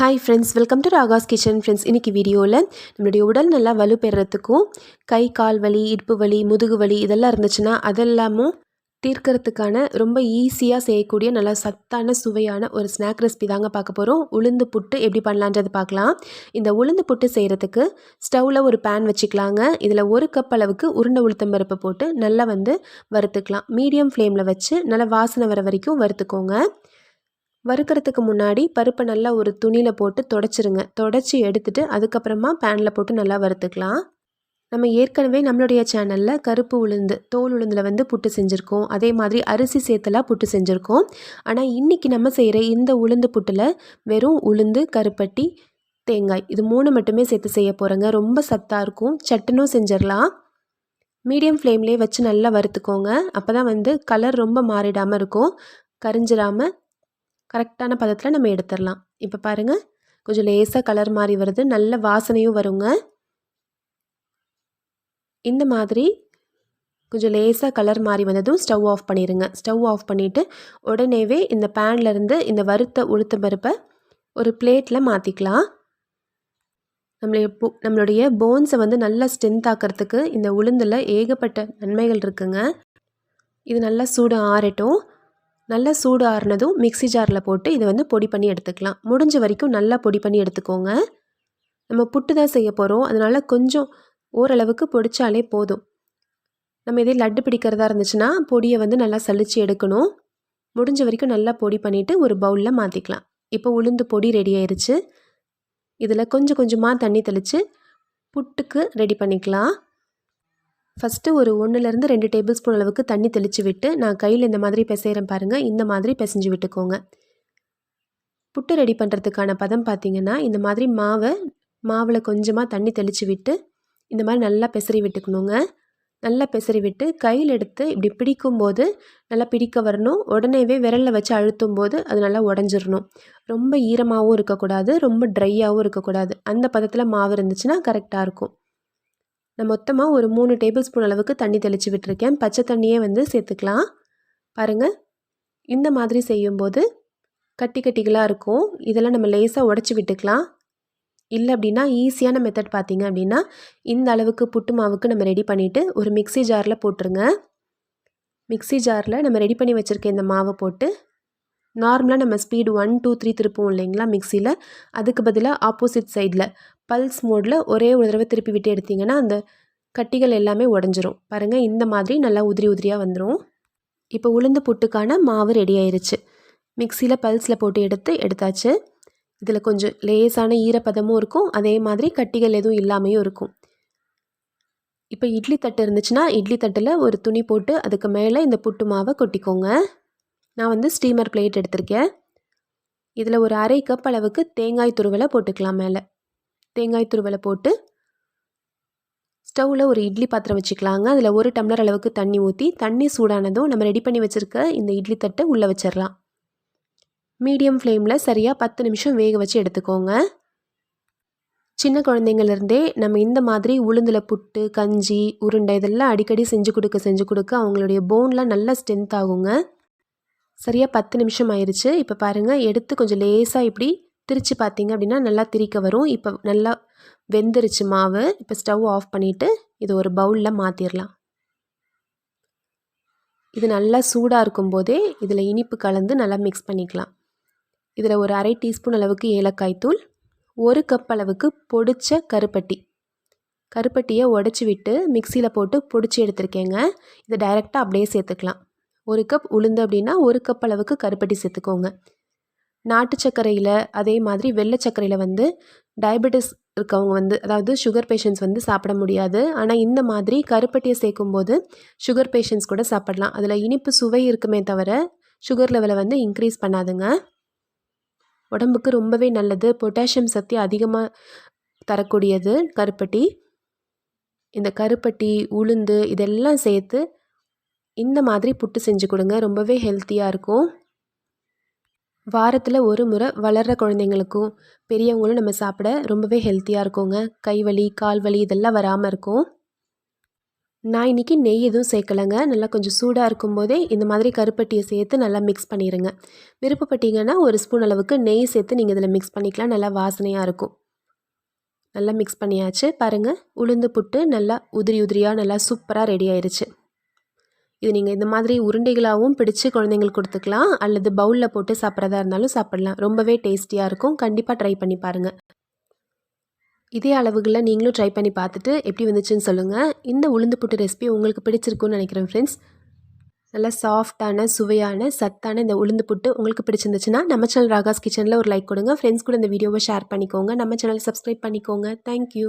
Hi friends welcome to Raga's kitchen friends இன்றைக்கி வீடியோவில் நம்மளுடைய உடல் நல்லா வலுப்பெறத்துக்கும் கை கால் வலி இடுப்பு வலி முதுகு வலி இதெல்லாம் இருந்துச்சுன்னா அதெல்லாமும் தீர்க்கறதுக்கான ரொம்ப ஈஸியாக செய்யக்கூடிய நல்லா சத்தான சுவையான ஒரு ஸ்நாக் ரெசிபி தாங்க பார்க்க போகிறோம் உளுந்து புட்டு எப்படி பண்ணலான்றது பார்க்கலாம். இந்த உளுந்து புட்டு செய்கிறதுக்கு ஸ்டவ்வில் ஒரு பேன் வச்சுக்கலாங்க. இதில் ஒரு கப் அளவுக்கு உருண்டை உளுத்தம் பருப்பு போட்டு நல்லா வந்து வறுத்துக்கலாம். மீடியம் ஃப்ளேமில் வச்சு நல்லா வாசனை வர வரைக்கும் வறுத்துக்கோங்க. வறுக்கிறதுக்கு முன்னாடி பருப்பை நல்லா ஒரு துணியில் போட்டு தொடச்சிருங்க. தொடச்சி எடுத்துட்டு அதுக்கப்புறமா பேனில் போட்டு நல்லா வறுத்துக்கலாம். நம்ம ஏற்கனவே நம்மளுடைய சேனலில் கருப்பு உளுந்து தோல் உளுந்தில் வந்து புட்டு செஞ்சுருக்கோம். அதே மாதிரி அரிசி சேர்த்தலாம் புட்டு செஞ்சுருக்கோம். ஆனால் இன்றைக்கி நம்ம செய்கிற இந்த உளுந்து புட்டில் வெறும் உளுந்து கருப்பட்டி தேங்காய் இது மூணு மட்டுமே சேர்த்து செய்ய போகிறேங்க ரொம்ப சத்தாக இருக்கும். சட்டுனும் செஞ்சிடலாம் மீடியம் ஃப்ளேம்லேயே வச்சு நல்லா வறுத்துக்கோங்க. அப்போ தான் வந்து கலர் ரொம்ப மாறிடாமல் இருக்கும். கரிஞ்சிடாமல் கரெக்டான பதத்தில் நம்ம எடுத்துடலாம் இப்போ பாருங்கள் கொஞ்சம் லேசாக கலர் மாதிரி வருது. நல்ல வாசனையும் வருங்க. இந்த மாதிரி கொஞ்சம் லேசாக கலர் மாறி வந்ததும் ஸ்டவ் ஆஃப் பண்ணிடுங்க ஸ்டவ் ஆஃப் பண்ணிவிட்டு உடனேவே இந்த பேன்லேருந்து இந்த வறுத்த உளுத்த பருப்பை ஒரு பிளேட்டில் மாற்றிக்கலாம் நம்மளுடைய போ நம்மளுடைய போன்ஸை வந்து நல்லா ஸ்ட்ரென்த் ஆக்கிறதுக்கு இந்த உளுந்தில் ஏகப்பட்ட நன்மைகள் இருக்குங்க. இது நல்லா சூடு ஆறட்டும். நல்லா சூடு ஆறுனதும் மிக்சி ஜாரில் போட்டு இதை வந்து பொடி பண்ணி எடுத்துக்கலாம். முடிஞ்ச வரைக்கும் நல்லா பொடி பண்ணி எடுத்துக்கோங்க. நம்ம புட்டு தான் செய்ய போகிறோம் அதனால் கொஞ்சம் ஓரளவுக்கு பொடிச்சாலே போதும். நம்ம இதே லட்டு பிடிக்கிறதா இருந்துச்சுன்னா பொடியை வந்து நல்லா சளிச்சு எடுக்கணும். முடிஞ்ச வரைக்கும் நல்லா பொடி பண்ணிவிட்டு ஒரு பவுலில் மாற்றிக்கலாம் இப்போ உளுந்து பொடி ரெடி ஆயிடுச்சு இதில் கொஞ்சம் கொஞ்சமாக தண்ணி தெளித்து புட்டுக்கு ரெடி பண்ணிக்கலாம். ஃபஸ்ட்டு ஒரு ஒன்றுலேருந்து ரெண்டு டேபிள் ஸ்பூன் அளவுக்கு தண்ணி தெளித்து விட்டு நான் கையில் இந்த மாதிரி பிசைகிறேன் பாருங்கள் இந்த மாதிரி பிசைஞ்சு விட்டுக்கோங்க. புட்டு ரெடி பண்ணுறதுக்கான பதம் பார்த்திங்கன்னா இந்த மாதிரி மாவை மாவில் கொஞ்சமாக தண்ணி தெளித்து விட்டு இந்த மாதிரி நல்லா பிசறி விட்டுக்கணுங்க. நல்லா பிசறி விட்டு கையில் எடுத்து இப்படி பிடிக்கும்போது நல்லா பிடிக்க வரணும். உடனேவே விரலில் வச்சு அழுத்தும் போது அது நல்லா உடஞ்சிடணும் ரொம்ப ஈரமாகவும் இருக்கக்கூடாது ரொம்ப ட்ரையாகவும் இருக்கக்கூடாது. அந்த பதத்தில் மாவு இருந்துச்சுன்னா கரெக்டாக இருக்கும். நான் மொத்தமாக ஒரு மூணு டேபிள் ஸ்பூன் அளவுக்கு தண்ணி தெளித்து விட்டுருக்கேன். பச்சை தண்ணியே வந்து சேர்த்துக்கலாம். பாருங்கள் இந்த மாதிரி செய்யும்போது கட்டி கட்டிகளாக இருக்கும். இதெல்லாம் நம்ம லேசாக உடச்சி விட்டுக்கலாம். இல்லை அப்படின்னா ஈஸியான மெத்தட் பார்த்திங்க அப்படின்னா இந்த அளவுக்கு புட்டு மாவுக்கு நம்ம ரெடி பண்ணிவிட்டு ஒரு மிக்சி ஜாரில் போட்டுருங்க. மிக்சி ஜாரில் நம்ம ரெடி பண்ணி வச்சுருக்க இந்த மாவை போட்டு நார்மலாக நம்ம ஸ்பீடு ஒன் டூ த்ரீ திருப்போம் இல்லைங்களா மிக்சியில் அதுக்கு பதிலாக ஆப்போசிட் சைடில் பல்ஸ் மோடில் ஒரே ஒரு தடவை திருப்பி விட்டு எடுத்திங்கன்னா அந்த கட்டிகள் எல்லாமே உடஞ்சிரும். பாருங்கள் இந்த மாதிரி நல்லா உதிரி உதிரியாக வந்துடும் இப்போ உளுந்து புட்டுக்கான மாவு ரெடி ஆயிருச்சு. மிக்சியில் பல்ஸில் போட்டு எடுத்து எடுத்தாச்சு. இதில் கொஞ்சம் லேசான ஈரப்பதமும் இருக்கும். அதே மாதிரி கட்டிகள் எதுவும் இல்லாமையும் இருக்கும். இப்போ இட்லி தட்டு இருந்துச்சுன்னா இட்லி தட்டில் ஒரு துணி போட்டு அதுக்கு மேலே இந்த புட்டு மாவை கொட்டிக்கோங்க. நான் வந்து ஸ்டீமர் பிளேட் எடுத்திருக்கேன். இதில் ஒரு அரை கப் அளவுக்கு தேங்காய் துருவலை போட்டுக்கலாம் மேலே. தேங்காய் துருவலை போட்டு ஸ்டவ்வில் ஒரு இட்லி பாத்திரம் வச்சுக்கலாங்க. அதில் ஒரு டம்ளர் அளவுக்கு தண்ணி ஊற்றி தண்ணி சூடானதும் நம்ம ரெடி பண்ணி வச்சுருக்க இந்த இட்லி தட்டை உள்ளே வச்சிடலாம் மீடியம் ஃப்ளேமில் சரியாக பத்து நிமிஷம் வேக வச்சு எடுத்துக்கோங்க. சின்ன குழந்தைங்கள்லேருந்தே நம்ம இந்த மாதிரி உளுந்தில் புட்டு கஞ்சி உருண்டை இதெல்லாம் அடிக்கடி செஞ்சு கொடுக்க செஞ்சு கொடுக்க அவங்களுடைய போன்லாம் நல்லா ஸ்ட்ரென்த் ஆகுங்க. சரியாக பத்து நிமிஷம் ஆயிடுச்சு இப்போ பாருங்கள் எடுத்து கொஞ்சம் லேசாக இப்படி திரித்து பார்த்தீங்க அப்படின்னா நல்லா திரிக்க வரும். இப்போ நல்லா வெந்துருச்சு மாவு. இப்போ ஸ்டவ் ஆஃப் பண்ணிவிட்டு இது ஒரு பவுலில் மாற்றிடலாம் இது நல்லா சூடாக இருக்கும்போதே இதில் இனிப்பு கலந்து நல்லா மிக்ஸ் பண்ணிக்கலாம். இதில் ஒரு அரை டீஸ்பூன் அளவுக்கு ஏலக்காய் தூள் ஒரு கப் அளவுக்கு பொடிச்ச கருப்பட்டி. கருப்பட்டியை உடச்சி விட்டு மிக்சியில் போட்டு பொடிச்சு எடுத்துருக்கேங்க. இதை டைரெக்டாக அப்படியே சேர்த்துக்கலாம். ஒரு கப் உளுந்து அப்படின்னா ஒரு கப் அளவுக்கு கருப்பட்டி சேர்த்துக்கோங்க. நாட்டு சர்க்கரையில் அதே மாதிரி வெள்ளை சர்க்கரையில் வந்து டயபெட்டிஸ் இருக்கவங்க வந்து அதாவது சுகர் பேஷண்ட்ஸ் வந்து சாப்பிட முடியாது. ஆனால் இந்த மாதிரி கருப்பட்டியை சேர்க்கும்போது சுகர் பேஷண்ட்ஸ் கூட சாப்பிடலாம். அதில் இனிப்பு சுவை இருக்குமே தவிர சுகர் லெவலை வந்து இன்க்ரீஸ் பண்ணாதுங்க. உடம்புக்கு ரொம்பவே நல்லது. பொட்டாசியம் சக்தி அதிகமாக தரக்கூடியது கருப்பட்டி. இந்த கருப்பட்டி உளுந்து இதெல்லாம் சேர்த்து இந்த மாதிரி புட்டு செஞ்சு கொடுங்க. ரொம்பவே ஹெல்த்தியாக இருக்கும். வாரத்தில் ஒரு முறை வளர்கிற குழந்தைங்களுக்கும் பெரியவங்களும் நம்ம சாப்பிட ரொம்பவே ஹெல்த்தியாக இருக்குங்க. கை வலி கால் வலி இதெல்லாம் வராமல் இருக்கும். நான் இன்றைக்கி நெய் எதுவும் சேர்க்கலைங்க. நல்லா கொஞ்சம் சூடாக இருக்கும்போதே இந்த மாதிரி கருப்பட்டியை சேர்த்து நல்லா மிக்ஸ் பண்ணிடுங்க விருப்பப்பட்டீங்கன்னா ஒரு ஸ்பூன் அளவுக்கு நெய் சேர்த்து நீங்கள் இதில் மிக்ஸ் பண்ணிக்கலாம். நல்லா வாசனையாக இருக்கும். நல்லா மிக்ஸ் பண்ணியாச்சு. பாருங்கள் உளுந்து புட்டு நல்லா உதிரி உதிரியாக நல்லா சூப்பராக ரெடி ஆயிடுச்சு இது நீங்கள் இந்த மாதிரி உருண்டைகளாகவும் பிடிச்சு குழந்தைங்களுக்கு கொடுத்துக்கலாம். அல்லது பவுலில் போட்டு சாப்பிட்றதா இருந்தாலும் சாப்பிடலாம். ரொம்பவே டேஸ்டியாக இருக்கும். கண்டிப்பாக ட்ரை பண்ணி பாருங்கள் இதே அளவுகளில் நீங்களும் ட்ரை பண்ணி பார்த்துட்டு எப்படி வந்துச்சுன்னு சொல்லுங்கள் இந்த உளுந்து புட்டு ரெசிபி உங்களுக்கு பிடிச்சிருக்குன்னு நினைக்கிறேன் ஃப்ரெண்ட்ஸ் நல்லா சாஃப்டான சுவையான சத்தான இந்த உளுந்து புட்டு உங்களுக்கு பிடிச்சிருந்துச்சுன்னா நம்ம சேனல் ராகாஸ் கிச்சனில் ஒரு லைக் கொடுங்க. ஃப்ரெண்ட்ஸ் கூட இந்த வீடியோவை ஷேர் பண்ணிக்கோங்க. நம்ம சேனல் சப்ஸ்கிரைப் பண்ணிக்கோங்க. தேங்க்யூ